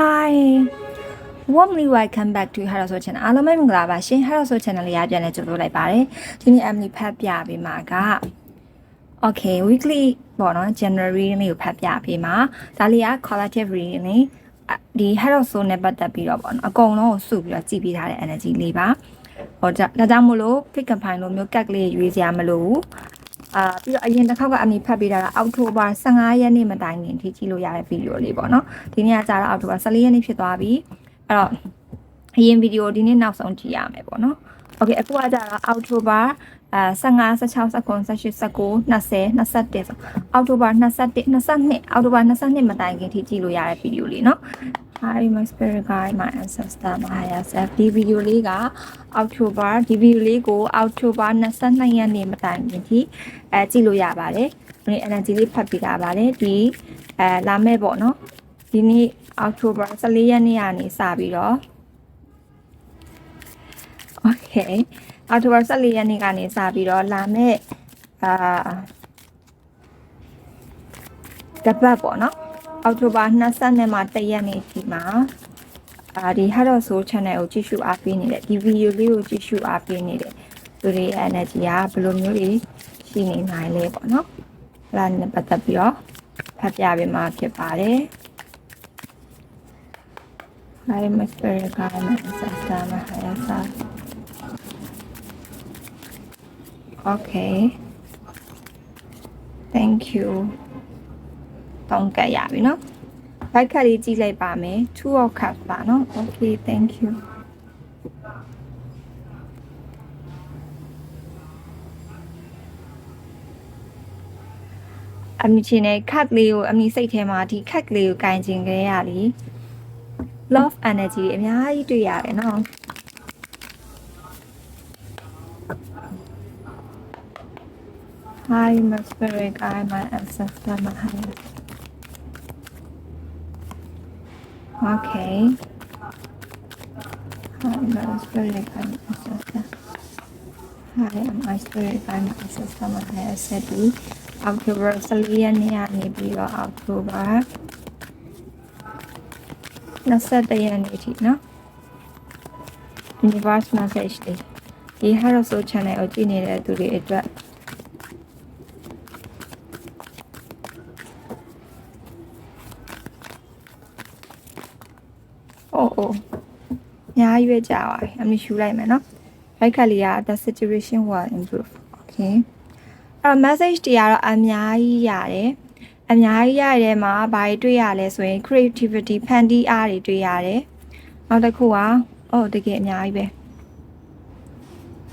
Hi warmly welcome back to Hello So Channel အားလုံးပဲမင်္ဂလာပါရှင် Hello So Channel လေးရပြန်လဲကြိုဆိုလိုက်ပါတယ်ဒီနေ့ Emily ဖတ်ပြပေးမှာက Okay weekly ပေါ့နော် January လေးကိုဖတ်ပြပေးမှာဒါလေးက collective reading လေးဒီ Hello So နဲ့ပတ်သက်ပြီးတော့ပေါ့နော်အကုန်လုံးကိုစုပြီးတော့ကြည့်ပေးထားတဲ့ energy လေးပါဟောဒါကြောင့်မို့လို့ pick and find လိုမျိုးကက်ကလေးရွေးစရာမလိုဘူး အာပြီးတော့အရင်တစ်ခေါက်ကအမေဖတ်ပေးတာကအောက်တိုဘာ15ရက်နေ့မတိုင်ခင်ထိကြည့်လို့ရတဲ့ဗီဒီယိုလေးပေါ့နော်ဒီနေ့ကကြာတော့အောက်တိုဘာ14ရက်နေ့ဖြစ်သွားပြီအဲ့တော့အရင်ဗီဒီယိုဒီနေ့နောက်ဆုံးကြည့်ရမယ်ပေါ့နော်โอเคအခုကကြာတော့အောက်တိုဘာအဲ15 16 19 18 19 20 21ဆိုအောက်တိုဘာ21 22အောက်တိုဘာ22မတိုင်ခင်ထိကြည့်လို့ရတဲ့ဗီဒီယိုလေးเนาะ Hi my spirit guide my ancestor my higher self ဒီဗီဒီယိုလေးကအောက်တိုဘာဒီဗီဒီယိုလေးကိုအောက်တိုဘာ22ရက်နေ့မတိုင်ခင်ထိအဲကြည့်လို့ရပါတယ်ဒီနေ့ energy လေးဖတ်ပြတာပါတယ်ဒီအဲလာမဲ့ပေါ့နော်ဒီနေ့အောက်တိုဘာ14ရက်နေ့ကနေစပြီးတော့ Okay အောက်တိုဘာ14ရက်နေ့ကနေစပြီးတော့လာမဲ့အာတပတ်ပေါ့နော် အောက်တိုဘာ20မှာတရက်နေ့ဒီမှာအာဒီ Hello Soul Channel ကိုကြည့်ရှုအားပေးနေတဲ့ဒီဗီဒီယိုလေးကိုကြည့်ရှုအားပေးနေတဲ့သူတွေရဲ့ energy ကဘယ်လိုမျိုးတွေရှိနေနိုင်လဲပေါ့နော်အဲ့ဒါနဲ့ပတ်သက်ပြီးတော့ဖတ်ပြပေးမှာဖြစ်ပါတယ် Hi my spirit guide my ancestor my higher self Okay Thank you တောင်းကရပြီเนาะဘိုက်ခတ်လေးကြည့်လိုက်ပါမယ်2 of cups ပါเนาะ Okay thank you အမီချင်းနဲ့ခတ်လေးကိုအမီစိတ်ထဲမှာဒီခတ်လေးကိုကင်ကျင်ခဲ့ရလी love energy အများကြီးတွေ့ရတယ်เนาะ Hi, my spirit guide, my ancestor, my higher. Okay. Hi, my spirit guide, my ancestor. Hi, my spirit guide, my ancestor, my higher. ဆက်ပြီး October 14ရက်နေ့ကနေပြီးတော့ October 21ရက်နေ့ထိနော် Universe message လေးဒီ Hello Soul Channel ကိုကြည့်နေတဲ့သူတွေအတွက် အိုးအိုးညာ ရွေးကြပါပြီအမရှူလိုက်မယ်နော် right ခက်လေးက the situation will improve okay အဲ့တော့ message တွေကတော့အများကြီးရတယ်အများကြီးရတဲ့မှာဘာတွေတွေ့ရလဲဆိုရင် creativity ဖန်တီးအားတွေတွေ့ရတယ်နောက်တစ်ခုကအော်တကယ်အများကြီးပဲ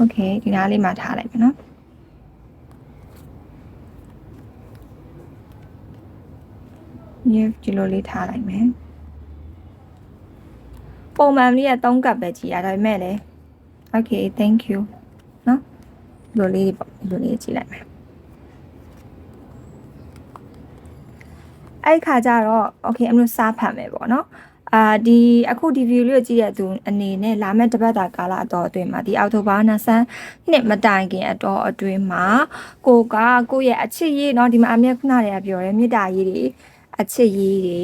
okay ဒီနားလေးမှာထားလိုက်မယ်နော်ညဒီလိုလေးထားလိုက်မယ် ပုံမှန်လေးက3ကပ်ပဲကြည်ရဒါပေမဲ့လည်း okay thank you နော်ဒီလိုလေးပေါ့ဒီလိုလေးကြည့်လိုက်မယ်အဲ့ခါကျတော့ okay အမျိုးစားဖတ်မယ်ပေါ့နော်အာဒီအခုဒီ view လေးကိုကြည့်တဲ့သူအနေနဲ့လာမယ့်တပတ်တာကာလအတော်အတွင်းမှာဒီအောက်တိုဘာ22နှစ်မတိုင်ခင်အတော်အတွင်းမှာကိုကကိုယ့်ရဲ့အချစ်ရေးเนาะဒီမှာအမြဲခုနတွေကပြောတယ်မေတ္တာရေးတွေ အချစ်ရေးတွေ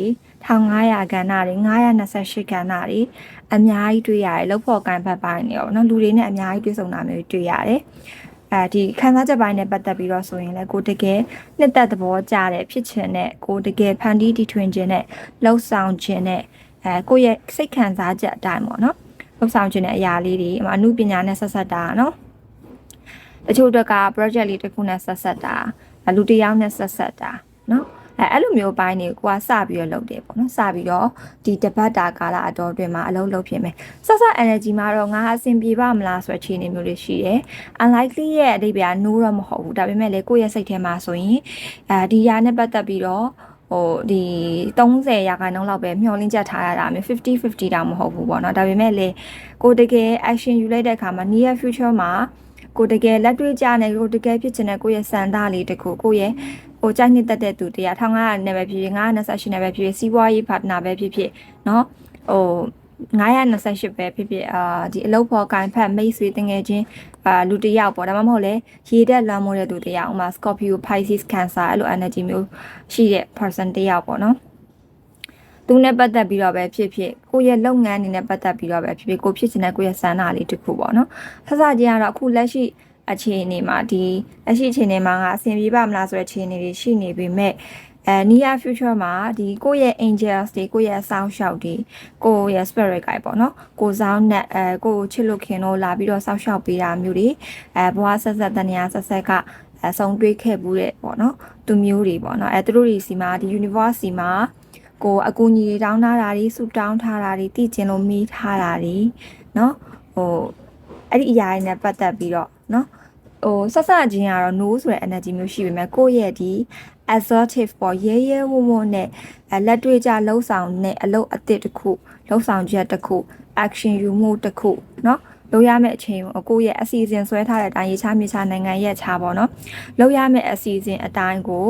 1500ကဏ္ဍတွေ928ကဏ္ဍတွေအများကြီးတွေ့ရတယ်လောက်ဖို့ကန်ဘက်ပိုင်းတွေရောနော်လူတွေနဲ့အများကြီးတွေ့ဆုံတာမျိုးတွေ့ရတယ်အဲဒီခံစားချက်ပိုင်းနဲ့ပတ်သက်ပြီးတော့ဆိုရင်လည်းကိုတကယ်နှစ်သက်သဘောကျတဲ့ဖြစ်ချင်တဲ့ကိုတကယ်ဖန်တီးတီထွင်ခြင်းနဲ့လှုပ်ဆောင်ခြင်းနဲ့အဲကိုရဲ့စိတ်ခံစားချက်အတိုင်းပေါ့နော်လှုပ်ဆောင်ခြင်းတဲ့အရာလေးတွေအမှအမှုပညာနဲ့ဆက်ဆက်တာနော်တချို့တက်က project လေးတစ်ခုနဲ့ဆက်ဆက်တာလူတစ်ယောက်နဲ့ဆက်ဆက်တာနော် အဲအဲ့လိုမျိုးပိုင်းတွေကိုကစပြီးတော့လုပ်တယ်ပေါ့နော်စပြီးတော့ဒီတပတ်တာကာလအတော်အတွင်းမှာအလုပ်လုပ်ဖြစ်မယ်ဆက်ဆက် energy မှာတော့ငါအဆင်ပြေပါမလားဆိုတဲ့အခြေအနေမျိုးတွေရှိတယ် unlikely ရဲ့အဓိပ္ပာယ်က no တော့မဟုတ်ဘူးဒါပေမဲ့လေကိုယ့်ရဲ့စိတ်ထဲမှာဆိုရင်အဲဒီຢာနဲ့ပတ်သက်ပြီးတော့ဟိုဒီ30ရာခိုင်နှုန်းလောက်ပဲမျှော်လင့်ချက်ထားရတာမျိုး50 50တောင်မဟုတ်ဘူးပေါ့နော်ဒါပေမဲ့လေကိုတကယ် action ယူလိုက်တဲ့အခါမှာ near future မှာကိုတကယ်လက်တွေ့ကြနေကိုတကယ်ဖြစ်ချင်တဲ့ကိုယ့်ရဲ့စံသားလေးတခုကိုယ့်ရဲ့ ဟိုကြိုက်နှစ်သက်တဲ့သူတရား1500နဲ့ပဲဖြစ်ဖြစ်928နဲ့ပဲဖြစ်ဖြစ်စီးပွားရေး partner ပဲဖြစ်ဖြစ်เนาะဟို928ပဲဖြစ်ဖြစ်အာဒီအလုပ်ဖော်ကန်ဖတ်မိတ်ဆွေတငယ်ချင်းအာလူတစ်ယောက်ပေါ့ဒါမှမဟုတ်လေရေတက်လွှမ်းမိုးတဲ့သူတစ်ယောက်ဥမာ Scorpio Pisces Cancer အဲ့လို energy မျိုးရှိတဲ့ person တစ်ယောက်ပေါ့နော် သူနဲ့ပတ်သက်ပြီးတော့ပဲဖြစ်ဖြစ်ကိုယ့်ရဲ့လုပ်ငန်းအနေနဲ့ပတ်သက်ပြီးတော့ပဲဖြစ်ဖြစ်ကိုဖြစ်ချင်တဲ့ကိုယ့်ရဲ့စန္ဒလေးတစ်ခုပေါ့နော်ဆဆချင်းကတော့အခုလက်ရှိ အခြေအနေမှာဒီလက်ရှိအခြေအနေမှာငါအဆင်ပြေပါမလားဆိုတဲ့အခြေအနေတွေရှိနေပေမဲ့အဲ near future မှာဒီကိုယ့်ရဲ့ angels တွေကိုယ့်ရဲ့ဆောင်းလျှောက်တွေကိုယ့်ရဲ့ spirit guide ပေါ့နော်ကိုဆောင်းနဲ့အဲကိုချစ်လို့ခင်တို့လာပြီးတော့ဆောင်းလျှောက်ပေးတာမျိုးတွေအဲဘဝဆက်ဆက်တန်ရာဆက်ဆက်ကအဲဆုံးတွေးခဲ့ဘူးတဲ့ပေါ့နော်သူမျိုးတွေပေါ့နော်အဲသူတို့တွေစီမှာဒီ universe စီမှာကိုအကူအညီတွေတောင်းထားတာတွေဆူတောင်းထားတာတွေတည်ကျင်လို့မိထားတာတွေနော်ဟိုအဲ့ဒီအရာတွေနဲ့ပတ်သက်ပြီးတော့ เนาะဟိုဆက်ဆက်ချင်းကတော့ no ဆိုတဲ့ energy မျိုးရှိပေမဲ့ကိုယ့်ရဲ့ဒီ assertive ပေါ့ရဲရဲဝံ့ဝံ့နဲ့အဲလက်တွေ့ကြလှုပ်ဆောင်တဲ့အလုပ်အသစ်တစ်ခုလှုပ်ဆောင်ချက်တစ်ခု action ယူမှုတစ်ခုเนาะလုပ်ရမယ့်အချိန်ကိုကိုယ့်ရဲ့အစီအစဉ်ဆွဲထားတဲ့အတိုင်းရေချမြေချနိုင်ငံရဲ့ချာပေါ့နော်လုပ်ရမယ့်အစီအစဉ်အတိုင်းကို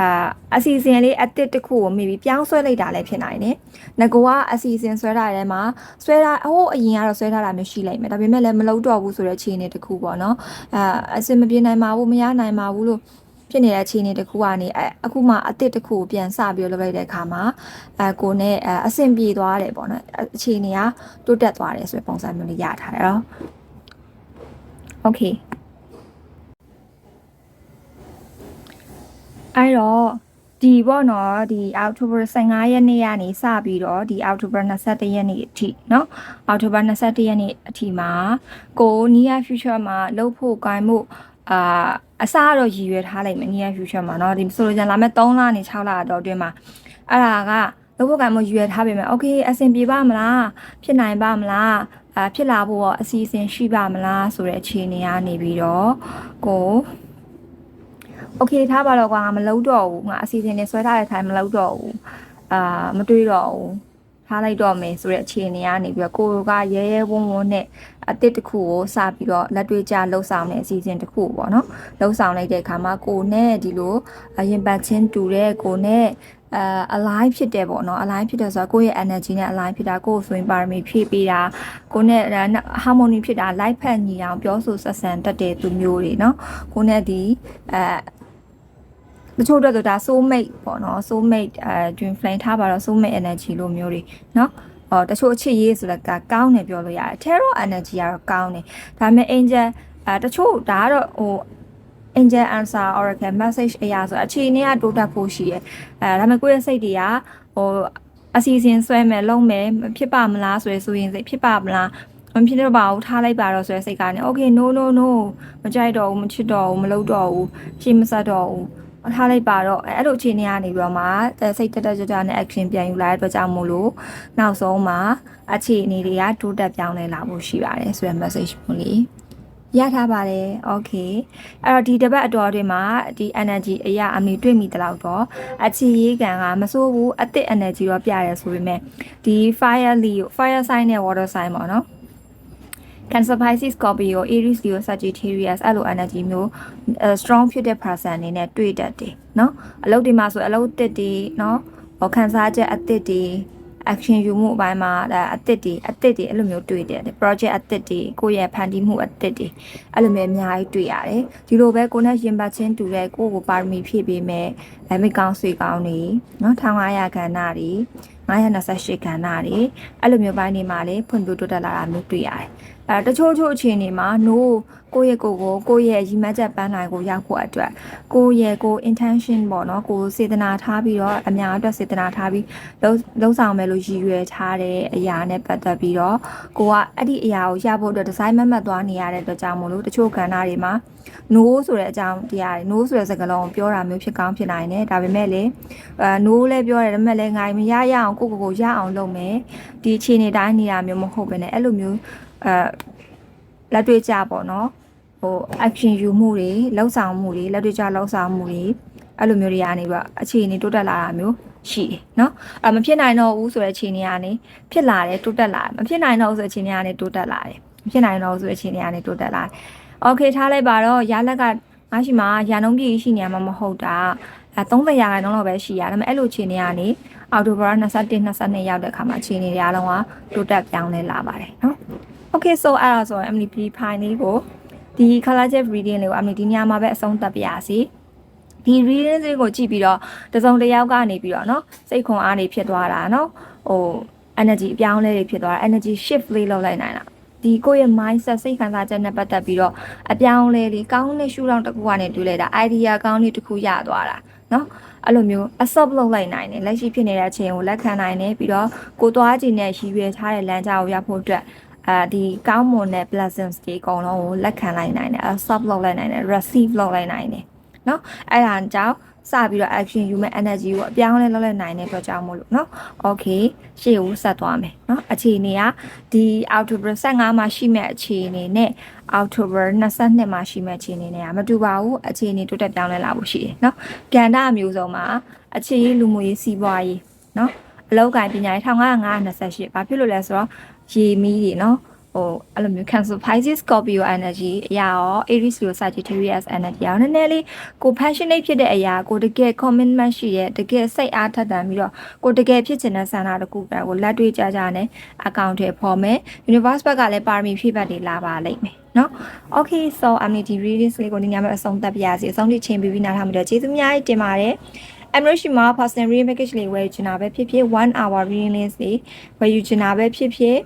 အာအစီအစဉ်လေးအစ်စ်တစ်ခုကိုမိပြီးပြောင်းဆွဲလိုက်တာလည်းဖြစ်နိုင်တယ်။ငကောကအစီအစဉ်ဆွဲထားတဲ့ထဲမှာဆွဲထားဟိုးအရင်ကတော့ဆွဲထားတာမျိုးရှိလိုက်မယ်။ဒါပေမဲ့လည်းမလုပ်တော့ဘူးဆိုတဲ့အခြေအနေတစ်ခုပေါ့နော်။အာအစင်မပြေနိုင်ပါဘူးမရနိုင်ပါဘူးလို့ဖြစ်နေတဲ့အခြေအနေတစ်ခုကနေအခုမှအစ်စ်တစ်ခုကိုပြန်စပြီးလုပ်လိုက်တဲ့အခါမှာအဲကိုနဲ့အဆင်ပြေသွားတယ်ပေါ့နော်အခြေအနေကတိုးတက်သွားတယ်ဆိုတဲ့ပုံစံမျိုးလေးရထားတယ်နော် Okay အဲ့တော့ဒီပေါ့နော်ဒီ October 15ရက်နေ့ကနေစပြီးတော့ဒီ October 21ရက်နေ့အထိเนาะ October 21ရက်နေ့အထိမှာကို near future မှာလှုပ်ဖို့ကိုင်မှုအာအစားတော့ရည်ရွယ်ထားလိုက်မယ် near future မှာเนาะဒီဆိုလိုချင်လာမဲ့3လနေ6လတော့အတွင်းမှာအဲ့ဒါကလှုပ်ဖို့ကိုင်မှုရည်ရွယ်ထားပေမဲ့ okay အဆင်ပြေပါမလားဖြစ်နိုင်ပါမလားအာဖြစ်လာဖို့ရောအစီအစဉ်ရှိပါမလားဆိုတဲ့အခြေအနေကနေပြီးတော့ကို โอเคထားပါတော့ကွာငါမလုပ်တော့ဘူးငါအစီအစဉ်နဲ့ဆွဲထားတဲ့ထိုင်မလုပ်တော့ဘူးအာမတွေးတော့ဘူးထားလိုက်တော့မယ်ဆိုတဲ့အခြေအနေကနေပြီးတော့ကိုကရဲရဲဝုန်းဝုန်းနဲ့အတစ်တစ်ခုကိုစပြီးတော့လက်တွေ့ကျလှုပ်ဆောင်တဲ့အစီအစဉ်တစ်ခုပေါ့နော်လှုပ်ဆောင်လိုက်တဲ့အခါမှာကိုနဲ့ဒီလိုရင်ပတ်ချင်းတူတဲ့ကိုနဲ့အဲ align ဖြစ်တယ်ပေါ့နော် align ဖြစ်တယ်ဆိုတော့ကိုယ့်ရဲ့ energy နဲ့ align ဖြစ်တာကိုယ်ဆိုရင်ပါရမီဖြည့်ပေးတာကိုနဲ့ harmony ဖြစ်တာ light ဖက်ညီအောင်ပြောဆိုဆက်ဆံတတ်တဲ့သူမျိုးတွေเนาะကိုနဲ့ဒီအဲ တချို့တော့ဒါ soul mate ပေါ့နော် soul mate အဲ dream flame ထားပါတော့ soul mate energy လို့မျိုးတွေနော်အော်တချို့အချစ်ရေးဆိုတာကကောင်းတယ်ပြောလို့ရတယ် tarot energy ကတော့ကောင်းတယ်ဒါပေမဲ့ angel အဲတချို့ဒါကတော့ဟို angel answer oracle message အရာဆိုအခြေအနေကတိုးတက်ဖို့ရှိရဲအဲဒါပေမဲ့ကိုယ့်ရဲ့စိတ်တွေကဟိုအစီအစဉ်ဆွဲမယ်လုံးမယ်ဖြစ်ပါမလားဆိုရယ်ဆိုရင်စိတ်ဖြစ်ပါမလားမဖြစ်တော့ပါဘူးထားလိုက်ပါတော့ဆိုရယ်စိတ်ကနေ okay no no no မကြိုက်တော့ဘူးမချစ်တော့ဘူးမလုပ်တော့ဘူးရှေ့မဆက်တော့ဘူး ထားလိုက်ပါတော့အဲ့လိုအခြေအနေကနေပြီးတော့မှစိတ်တက်တက်ကြွကြွနဲ့ action ပြန်ယူလာတဲ့အတွက်ကြောင့်မို့လို့နောက်ဆုံးမှာအခြေအနေတွေကတိုးတက်ပြောင်းလဲလာဖို့ရှိပါတယ်ဆိုရယ် message မျိုးလေးရထားပါတယ် okay အဲ့တော့ဒီတပတ်အတော်အတွင်းမှာဒီ energy အရာအမီတွေ့မိတလောက်တော့အချီရေးကံကမစိုးဘူးအသစ် energy တော့ပြရဲဆိုပေမဲ့ဒီ fire leo fire sign နဲ့ water sign ပေါ့နော် Cancer Pisces Scorpio Aries Leo Sagittarius အဲ့လို energy မျိုး strong ဖြစ်တဲ့ person အနေနဲ့တွေ့တတ်တယ်เนาะအလုပ်တွေမှာဆိုအလုပ်တစ်တွေเนาะဟောခံစားချက်အသစ်တွေ action ယူမှုအပိုင်းမှာဒါအသစ်တွေအသစ်တွေအဲ့လိုမျိုးတွေ့တယ် project အသစ်တွေကိုယ့်ရဲ့ဖန်တီးမှုအသစ်တွေအဲ့လိုမျိုးအများကြီးတွေ့ရတယ်ဒီလိုပဲကိုယ်နဲ့ရင်ပတ်ချင်းတူတဲ့ကိုယ့်ကိုပါရမီဖြည့်ပေးမယ်အမိကောင်းဆွေကောင်းတွေเนาะ1500ခန္ဓာတွေ928ခန္ဓာတွေအဲ့လိုမျိုးပိုင်းတွေမှာလည်းဖွင့်ပြတိုးတက်လာတာမျိုးတွေ့ရတယ် အဲတချို့ချို့အခြေအနေမှာ no ကိုယ့်ရဲ့ကိုယ်ကိုကိုယ့်ရဲ့ရည်မှန်းချက်ပန်းနိုင်ကိုရောက်ဖို့အတွက်ကိုယ့်ရဲ့ကို intention ပေါ့နော်ကိုစေတနာထားပြီးတော့အများအတွက်စေတနာထားပြီးလုံးလုံးဆောင်မယ်လို့ရည်ရွယ်ထားတဲ့အရာနဲ့ပတ်သက်ပြီးတော့ကိုကအဲ့ဒီအရာကိုရဖို့အတွက်ဒီဇိုင်းမတ်မတ်သွားနေရတဲ့အတွက်ကြောင့်မလို့တချို့ကဏ္ဍတွေမှာ no ဆိုတဲ့အကြောင်းတရားတွေ no ဆိုတဲ့စကားလုံးကိုပြောတာမျိုးဖြစ်ကောင်းဖြစ်နိုင်တယ်ဒါပေမဲ့လေအဲ no လည်းပြောတယ်ဒါပေမဲ့လည်းငါမရရအောင်ကိုကိုကိုရအောင်လုပ်မယ်ဒီအခြေအနေတိုင်းနေတာမျိုးမဟုတ်ဘဲနဲ့အဲ့လိုမျိုး အဲလက်တွေ့ကြပေါ့နော်ဟို action ယူမှုတွေလှုပ်ဆောင်မှုတွေလက်တွေ့ကြလှုပ်ဆောင်မှုတွေအဲ့လိုမျိုးတွေကနေပြီးအခြေအနေတိုးတက်လာတာမျိုးရှိတယ်เนาะအမဖြစ်နိုင်တော့ဘူးဆိုတဲ့အခြေအနေကနေဖြစ်လာတယ်တိုးတက်လာတယ်မဖြစ်နိုင်တော့ဘူးဆိုတဲ့အခြေအနေကနေတိုးတက်လာတယ်မဖြစ်နိုင်တော့ဘူးဆိုတဲ့အခြေအနေကနေတိုးတက်လာတယ်โอเคထားလိုက်ပါတော့ရလက်ကငါရှိမှာရာနှုံးပြည့်ရှိနေမှာမဟုတ်တာအဲ30ရာခိုင်နှုန်းလောက်ပဲရှိရဒါပေမဲ့အဲ့လိုအခြေအနေကနေအော်တိုဘာ21 22ရောက်တဲ့ခါမှာအခြေအနေတွေအားလုံးကတိုးတက်ပြောင်းလဲလာပါတယ်เนาะ Okay so အဲ့ဒါဆို MNP file လေးကိုဒီ color chip reading လေးကို MNP ဒီညမှာပဲအဆုံးသတ်ပြရစီဒီ ဒီ reading လေးကိုကြည့်ပြီးတော့တစုံတစ်ယောက်ကနေပြီးတော့เนาะစိတ်ခွန်အားနေဖြစ်သွားတာเนาะဟို energy အပြောင်းအလဲတွေဖြစ်သွားတာ energy shift လေးလုပ်လိုက်နိုင်တာဒီကိုယ့်ရဲ့ mindset စိတ်ခံစားချက်နဲ့ပတ်သက်ပြီးတော့အပြောင်းအလဲလေးကောင်းတဲ့ရှုထောင့်တစ်ခုကနေတွေ့လိုက်တာ idea ကောင်းလေးတစ်ခုရသွားတာเนาะအဲ့လိုမျိုး accept လုပ်လိုက်နိုင်တယ်လက်ရှိဖြစ်နေတဲ့အချိန်ကိုလက်ခံနိုင်တယ်ပြီးတော့ကိုသွားခြင်းနဲ့ရည်ရွယ်ထားတဲ့လမ်းကြောင်းကိုရောက်ဖို့အတွက် အာဒီကောင်းမွန်တဲ့ blessings တွေအကုန်လုံးကိုလက်ခံလိုက်နိုင်တယ် accept လုပ်လိုက်နိုင်တယ် receive လုပ်လိုက်နိုင်တယ် เนาะအဲ့ဒါကြောင့်စပြီးတော့ action ယူမဲ့ energy ကိုအပြောင်းအလဲလုပ်လိုက်နိုင်တဲ့အတွက်ကြောင့်မို့လို့เนาะ okay ရှေ့ကိုဆက်သွားမယ်เนาะအခြေအနေကဒီ October 15မှာရှိမဲ့အခြေအနေနဲ့ October 22မှာရှိမဲ့အခြေအနေနဲ့ကမတူပါဘူးအခြေအနေတိုးတက်ပြောင်းလဲလာဖို့ရှိတယ်เนาะကန္တာအမျိုးစုံမှာအခြေရေးလူမှုရေးစီးပွားရေးเนาะအလောက်ကိုင်းပညာရေး1528ဘာဖြစ်လို့လဲဆိုတော့ ရေမီးတွေနော်ဟိုအဲ့လိုမျိုး Cancer Pisces Scorpio energy အရာရော Aries လို Sagittarius energy ရောနည်းနည်းလေးကို passionate ဖြစ်တဲ့အရာကိုတကယ် commitment ရှိရဲတကယ်စိတ်အားထက်သန်ပြီးတော့ကိုတကယ်ဖြစ်ချင်တဲ့ဆန္ဒတစ်ခုပဲကိုလက်တွေ့ကြကြနဲ့ account ထဲပေါ်မယ် Universe ဘက်ကလည်း parmi ဖြည့်ပတ်တွေလာပါလိမ့်မယ်နော် okay so amity readings လေးကိုဒီညမှာအဆုံးသတ်ပါရစေအဆုံးထိချိန်ပြီးပြီးနားထောင်ပြီးတော့ကျေးဇူးများတင်ပါတယ် Emirate ရှိမှာ personal reading package လေးဝယ်ယူချင်တာပဲဖြစ်ဖြစ်1 hour reading list လေးဝယ်ယူချင်တာပဲဖြစ်ဖြစ်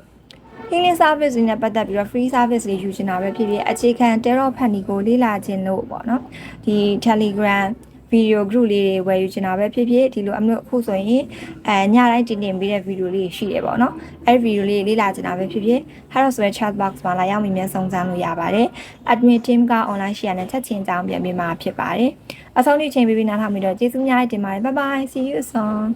healing service တွေနဲ့ပတ်သက်ပြီးတော့ free service တွေယူချင်တာပဲဖြစ်ဖြစ်အခြေခံ tarot ဖတ်နီကိုလေ့လာခြင်းလို့ပေါ့နော်ဒီ Telegram video group လေးတွေဝယ်ယူချင်တာပဲဖြစ်ဖြစ်ဒီလိုအမျိုးအခုဆိုရင်အဲညတိုင်းတင်တင်ပေးတဲ့ video လေးရှိတယ်ပေါ့နော်အဲ့ video လေးလေ့လာချင်တာပဲဖြစ်ဖြစ် Harrow ဆိုတဲ့ chat box မှာလာရောက်မြင်မြန်ဆုံးစမ်းလို့ရပါတယ် admin team က online share နဲ့ချက်ချင်းကြောင်းပြန်ပြမှာဖြစ်ပါတယ်အဆုံးထိချိန်ပေးပြီးနားထောင်ပြီးတော့ကျေးဇူးများတင်ပါတယ် bye bye see you soon